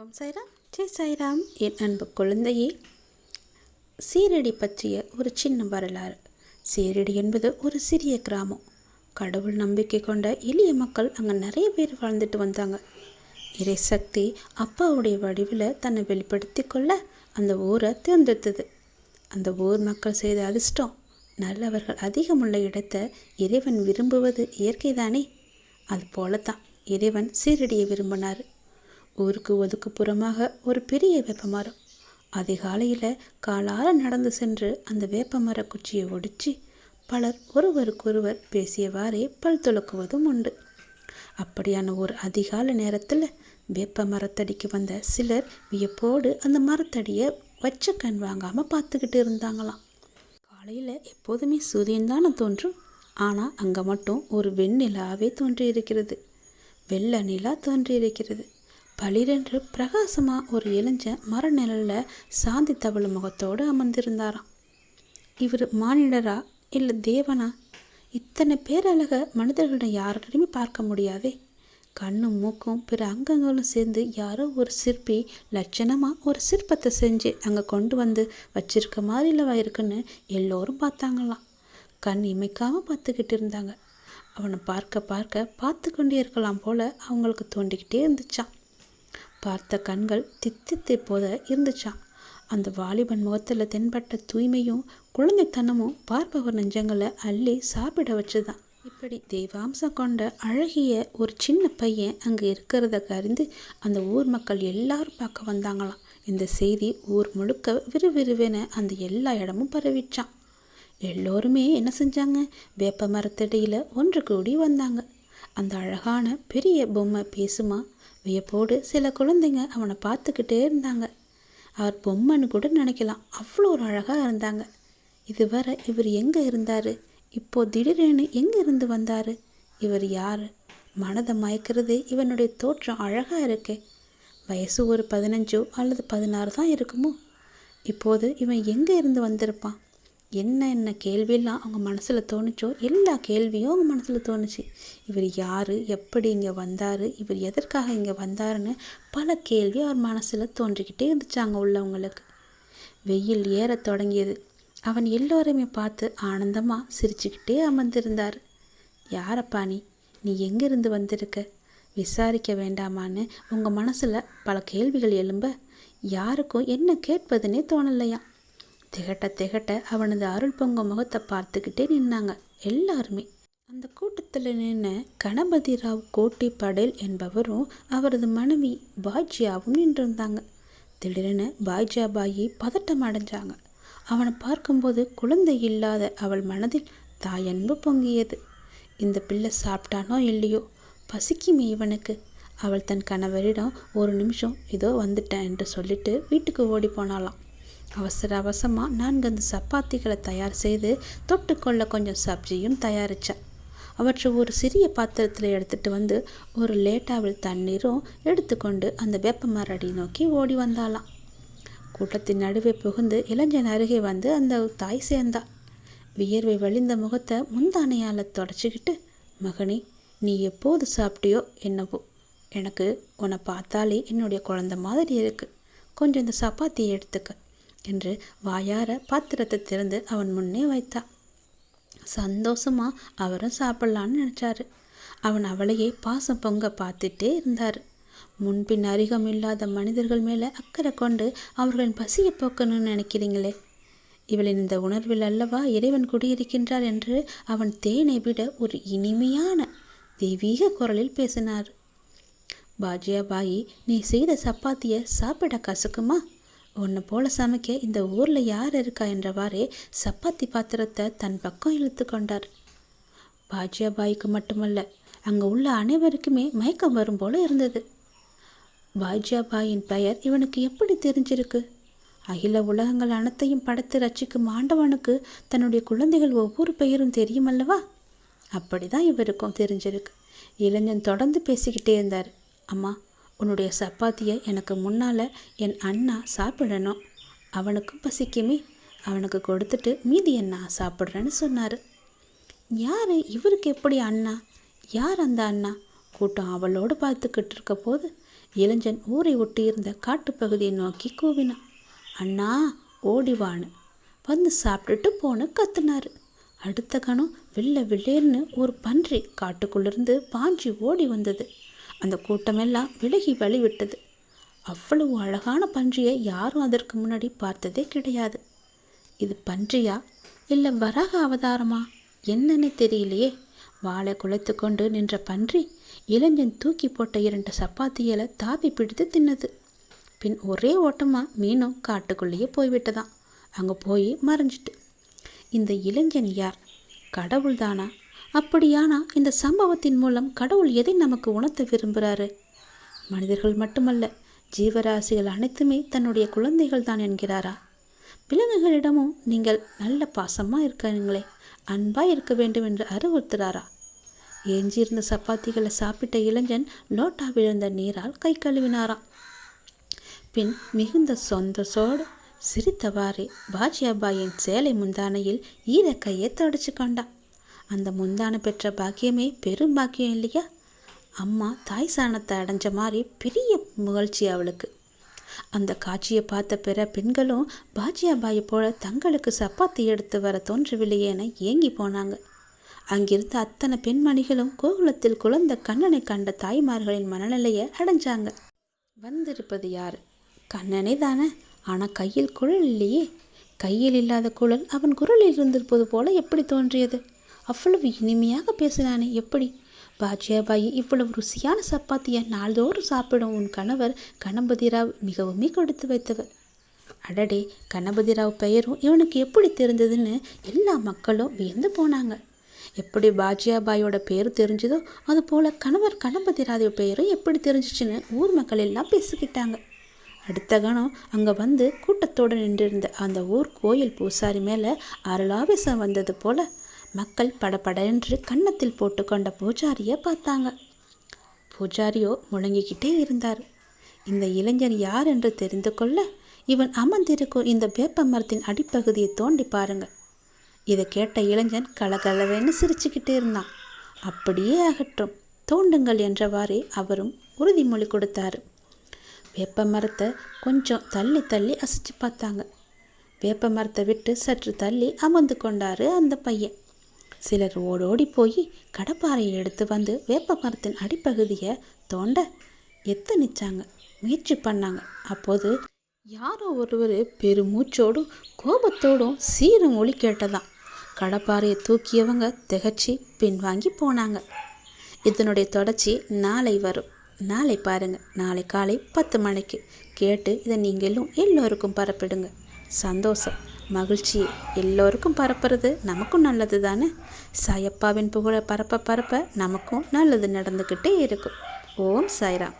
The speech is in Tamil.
ஓம் சாய்ராம். ஜெய் சாய்ராம். என் அன்பு குழந்தையே சீரடி பற்றிய ஒரு சின்ன வரலாறு. சீரடி என்பது ஒரு சிறிய கிராமம். கடவுள் நம்பிக்கை கொண்ட எளிய மக்கள் அங்கே நிறைய பேர் வாழ்ந்துட்டு வந்தாங்க. இறை சக்தி அப்பாவுடைய வடிவில் தன்னை வெளிப்படுத்தி கொள்ள அந்த ஊரை தேர்ந்தெடுத்தது. அந்த ஊர் மக்கள் செய்த அதிர்ஷ்டம் நல்லவர்கள் அதிகமுள்ள இடத்தை இறைவன் விரும்புவது இயற்கைதானே? அது போல தான் இறைவன் சீரடியை விரும்பினார். ஊருக்கு ஒதுக்குப்புறமாக ஒரு பெரிய வேப்பமரம். அதிகாலையில் காலார நடந்து சென்று அந்த வேப்பமர குச்சியை ஒடிச்சு பலர் ஒருவருக்கொருவர் பேசியவாறே பல் துலக்குவதும் உண்டு. அப்படியான ஒரு அதிகால நேரத்தில் வேப்ப மரத்தடிக்கு வந்த சிலர் வியப்போடு அந்த மரத்தடியை வச்ச கண் வாங்காமல் பார்த்துக்கிட்டு இருந்தாங்களாம். காலையில் எப்போதுமே சூரியன் தானே தோன்றும். ஆனால் அங்கே மட்டும் ஒரு வெண்ணிலாவே தோன்றியிருக்கிறது. வெள்ள நிலா தோன்றியிருக்கிறது. பளிரென்று பிரகாசமாக ஒரு இளைஞ மர நிழலில் சாந்தி தவள முகத்தோடு அமர்ந்திருந்தாராம். இவர் மானிடரா இல்லை தேவனா? இத்தனை பேரழக மனிதர்களிடம் யார்கிட்டையுமே பார்க்க முடியாதே. கண்ணும் மூக்கும் பிற அங்கங்களும் சேர்ந்து யாரோ ஒரு சிற்பி லட்சணமாக ஒரு சிற்பத்தை செஞ்சு அங்கே கொண்டு வந்து வச்சிருக்க மாதிரி இல்லவா இருக்குன்னு எல்லோரும் பார்த்தாங்களாம். கண் இமைக்காமல் பார்த்துக்கிட்டு இருந்தாங்க. அவனை பார்க்க பார்க்க பார்த்து கொண்டே இருக்கலாம் போல அவங்களுக்கு தோண்டிக்கிட்டே இருந்துச்சான் பார்த்த கண்கள் தித்தித்து போத இருந்துச்சான் அந்த வாலிபன் முகத்தில் தென்பட்ட தூய்மையும் குழந்தைத்தனமும் பார்ப்பவர் நெஞ்சங்களை அள்ளி சாப்பிட வச்சுதான். இப்படி தெய்வாம்சம் கொண்ட அழகிய ஒரு சின்ன பையன் அங்கே இருக்கிறத அறிந்து அந்த ஊர் மக்கள் எல்லாரும் பார்க்க வந்தாங்களாம். இந்த செய்தி ஊர் முழுக்க விறுவிறுவென அந்த எல்லா இடமும் பரவிச்சான் எல்லோருமே என்ன செஞ்சாங்க? வேப்ப மரத்தடியில் ஒன்று கூடி வந்தாங்க. அந்த அழகான பெரிய பொம்மை பேசுமா? வியப்போடு சில குழந்தைங்க அவனை பார்த்துக்கிட்டே இருந்தாங்க. அவர் பொம்மைன்னு கூட நினைக்கலாம். அவ்வளோ ஒரு அழகாக இருந்தாங்க. இதுவரை இவர் எங்கே இருந்தார்? இப்போ திடீரெனு எங்கே இருந்து வந்தார்? இவர் யார்? மனதை மயக்கிறது இவனுடைய தோற்றம் அழகாக இருக்கே. வயசு ஒரு பதினஞ்சோ அல்லது பதினாறு தான் இருக்குமோ? இப்போது இவன் எங்கே இருந்து வந்திருப்பான்? என்ன என்ன கேள்வியெல்லாம் அவங்க மனசில் தோணுச்சோ எல்லா கேள்வியும் அவங்க மனசில் தோணுச்சு. இவர் யார்? எப்படி இங்கே வந்தார்? இவர் எதற்காக இங்கே வந்தாருன்னு பல கேள்வி அவர் மனசில் தோன்றிக்கிட்டே இருந்துச்சு அங்கே உள்ளவங்களுக்கு. வெயில் ஏறத் தொடங்கியது. அவன் எல்லோரையுமே பார்த்து ஆனந்தமாக சிரிச்சுக்கிட்டே அமர்ந்திருந்தார். யாரப்பா நீ? நீ எங்கேருந்து வந்திருக்க? விசாரிக்க வேண்டாமான்னு உங்கள் மனசில் பல கேள்விகள் எழும்ப யாருக்கும் என்ன கேட்பதுன்னே தோணலையாம். திகட்ட திகட்ட அவனது அருள் பொங்க முகத்தை பார்த்துக்கிட்டே நின்னாங்க எல்லாருமே. அந்த கூட்டத்தில் நின்ன கணபதி ராவ் கோட்டி படேல் என்பவரும் அவரது மனைவி பாஜ்யாவும் நின்றிருந்தாங்க. திடீரென பாய்ஜாபாயி பதட்டம் அடைஞ்சாங்க. அவனை பார்க்கும்போது குழந்தை இல்லாத அவள் மனதில் தாயன்பு பொங்கியது. இந்த பிள்ளை சாப்பிட்டானோ இல்லையோ? பசிக்குமே இவனுக்கு. அவள் தன் கணவரிடம் ஒரு நிமிஷம் இதோ வந்துட்டேன் என்று சொல்லிட்டு வீட்டுக்கு ஓடி போனாலாம் அவசர அவசரமாக நான்கு அந்த சப்பாத்திகளை தயார் செய்து தொட்டுக்கொள்ள கொஞ்சம் சப்ஜியும் தயாரித்தேன் அவற்றை ஒரு சிறிய பாத்திரத்தில் எடுத்துட்டு வந்து ஒரு லேட்டாவில் தண்ணீரும் எடுத்துக்கொண்டு அந்த வேப்பமரடி நோக்கி ஓடி வந்தாளாம். கூட்டத்தின் நடுவே புகுந்து இளைஞன் அருகே வந்து அந்த தாய் சேர்ந்தா. வியர்வை வழிந்த முகத்தை முந்தானையால் தொடச்சிக்கிட்டு மகனே நீ எப்போது சாப்பிட்டியோ என்னவோ. எனக்கு உன்னை பார்த்தாலே என்னுடைய குழந்த மாதிரி இருக்குது கொஞ்சம் இந்த சப்பாத்தியை எடுத்துக்க. என்று வாயார பாத்திரத்தை திறந்து அவன் முன்னே வைத்தா. சந்தோஷமா அவரும் சாப்பிடலான்னு நினச்சாரு. அவன் அவளையே பாசம் பொங்க பார்த்துட்டே இருந்தார். முன்பின் அருகம் இல்லாத மனிதர்கள் மேலே அக்கறை கொண்டு அவர்களின் பசியை போக்கணும்னு நினைக்கிறீங்களே. இவளின் இந்த உணர்வில் அல்லவா இறைவன் குடியிருக்கின்றார் என்று அவன் தேனை விட ஒரு இனிமையான தெய்வீக குரலில் பேசினார். பாஜியா பாயி நீ செய்த சப்பாத்தியை சாப்பிட கசக்குமா? உன்னை போல சமைக்க இந்த ஊரில் யார் இருக்கா என்றவாறே சப்பாத்தி பாத்திரத்தை தன் பக்கம் இழுத்து கொண்டார். பாஜியா பாய்க்கு மட்டுமல்ல அங்கே உள்ள அனைவருக்குமே மயக்கம் வரும் போல இருந்தது. பாஜியா பாயின் பெயர் இவனுக்கு எப்படி தெரிஞ்சிருக்கு? அகில உலகங்கள் அனைத்தையும் படைத்து ரச்சிக்கும் ஆண்டவனுக்கு தன்னுடைய குழந்தைகள் ஒவ்வொரு பெயரும் தெரியுமல்லவா? அப்படிதான் இவருக்கும் தெரிஞ்சிருக்கு. இளைஞன் தொடர்ந்து பேசிக்கிட்டே இருந்தார். அம்மா உன்னுடைய சப்பாத்தியை எனக்கு முன்னால் என் அண்ணா சாப்பிடணும். அவனுக்கும் பசிக்குமே. அவனுக்கு கொடுத்துட்டு மீதி என்ன சாப்பிட்றேன்னு சொன்னார். யார்? இவருக்கு எப்படி அண்ணா? யார் அந்த அண்ணா? கூட்டம் அவளோடு பார்த்துக்கிட்டு இருக்க போது இளைஞன் ஊரை ஒட்டியிருந்த காட்டுப்பகுதியை நோக்கி கூவினான். அண்ணா ஓடிவான்னு வந்து சாப்பிட்டுட்டு போன கத்துனாரு. அடுத்த கணம் வெள்ளை வெள்ளேர்னு ஒரு பன்றி காட்டுக்குள்ளிருந்து பாஞ்சி ஓடி வந்தது. அந்த கூட்டமெல்லாம் விலகி வழிவிட்டது. அவ்வளவு அழகான பன்றியை யாரும் அதற்கு முன்னாடி பார்த்ததே கிடையாது. இது பன்றியா? இல்லை வராக அவதாரமா? என்னன்னு தெரியலையே. வாழை குலைத்து கொண்டு நின்ற பன்றி இளைஞன் தூக்கி போட்ட இரண்டு சப்பாத்தியலை தாவி பிடித்து தின்னது. பின் ஒரே ஓட்டமாக மீனும் காட்டுக்குள்ளேயே போய்விட்டதான் அங்கே போய் மறைஞ்சிட்டு. இந்த இளைஞன் யார்? கடவுள்தானா? அப்படியானா இந்த சம்பவத்தின் மூலம் கடவுள் எதை நமக்கு உணர்த்த விரும்புகிறாரு? மனிதர்கள் மட்டுமல்ல ஜீவராசிகள் அனைத்துமே தன்னுடைய குழந்தைகள் தான் என்கிறாரா? விலங்குகளிடமும் நீங்கள் நல்ல பாசமாக இருக்கிறீங்களே அன்பாக இருக்க வேண்டும் என்று அறிவுறுத்துகிறாரா? எஞ்சியிருந்த சப்பாத்திகளை சாப்பிட்ட இளைஞன் லோட்டா விழுந்த நீரால் கை கழுவினாராம். பின் மிகுந்த சொந்தசோடு சிரித்தவாறே பாஜியாபாயின் சேலை முந்தானையில் ஈரக்கையை தொடச்சு கொண்டான். அந்த முந்தான பெற்ற பாக்கியமே பெரும் பாக்கியம் இல்லையா? அம்மா தாய் சாணத்தை அடைஞ்ச மாதிரி பெரிய முகழ்ச்சி அவளுக்கு. அந்த காட்சியை பார்த்த பிற பெண்களும் பாஜியாபாயை போல தங்களுக்கு சப்பாத்தி எடுத்து வர தோன்றவில்லையே என ஏங்கி போனாங்க. அங்கிருந்த அத்தனை பெண்மணிகளும் கோகுலத்தில் குழந்த கண்ணனை கண்ட தாய்மார்களின் மனநிலையை அடைஞ்சாங்க. வந்திருப்பது யார்? கண்ணனே தானே. ஆனால் கையில் குழல் இல்லையே. கையில் இல்லாத குழல் அவன் குரலில் இருந்திருப்பது போல எப்படி தோன்றியது? அவ்வளவு இனிமையாக பேசினானே. எப்படி? பாஜ்யாபாயி இவ்வளவு ருசியான சப்பாத்தியை நாள்தோறும் சாப்பிடும் உன் கணவர் கணபதிராவ் மிகவுமே கொடுத்து வைத்தவர். அடடே கணபதிராவ் பெயரும் இவனுக்கு எப்படி தெரிந்ததுன்னு எல்லா மக்களும் வியந்து போனாங்க. எப்படி பாஜியாபாயோட பேர் தெரிஞ்சதோ அது போல கணவர் கணபதிராவ் பெயரும் எப்படி தெரிஞ்சிச்சுன்னு ஊர் மக்கள் எல்லாம் பேசிக்கிட்டாங்க. அடுத்த கணம் அங்கே வந்து கூட்டத்தோடு நின்றிருந்த அந்த ஊர் கோயில் பூசாரி மேலே அருளாவேசம் வந்தது போல மக்கள் படபடென்று கன்னத்தில் போட்டுக்கொண்ட பூஜாரியை பார்த்தாங்க. பூஜாரியோ முழங்கிக்கிட்டே இருந்தார். இந்த இளைஞன் யார் என்று தெரிந்து கொள்ள இவன் அமர்ந்திருக்கும் இந்த வேப்ப மரத்தின் அடிப்பகுதியை தோண்டி பாருங்க. இதை கேட்ட இளைஞன் கலகலவென்னு சிரிச்சுக்கிட்டே இருந்தான். அப்படியே அகற்றும். தோண்டுங்கள் என்றவாறே அவரும் உறுதிமொழி கொடுத்தாரு. வேப்ப மரத்தை கொஞ்சம் தள்ளி தள்ளி அசைச்சு பார்த்தாங்க. வேப்ப மரத்தை விட்டு சற்று தள்ளி அமர்ந்து கொண்டாரு அந்த பையன். சிலர் ஓடோடி போய் கடப்பாறையை எடுத்து வந்து வேப்ப மரத்தின் அடிப்பகுதியை தோண்ட எத்தனிச்சாங்க முயற்சி பண்ணாங்க. அப்போது யாரோ ஒருவர் பெருமூச்சோடும் கோபத்தோடும் சீரும் ஒளி கேட்டதாம். கடப்பாறையை தூக்கியவங்க திகச்சு பின்வாங்கி போனாங்க. இதனுடைய தொடர்ச்சி நாளை வரும். நாளை பாருங்க நாளை காலை பத்து மணிக்கு கேட்டு இதை நீங்களும் எல்லோருக்கும் பரப்பிடுங்க. சந்தோஷம். மகிழ்ச்சி எல்லோருக்கும் பரப்புறது நமக்கும் நல்லது தானே சாயப்பாவின் புகழை பரப்ப பரப்ப நமக்கும் நல்லது நடந்துக்கிட்டே இருக்கும். ஓம் சாய்ராம்.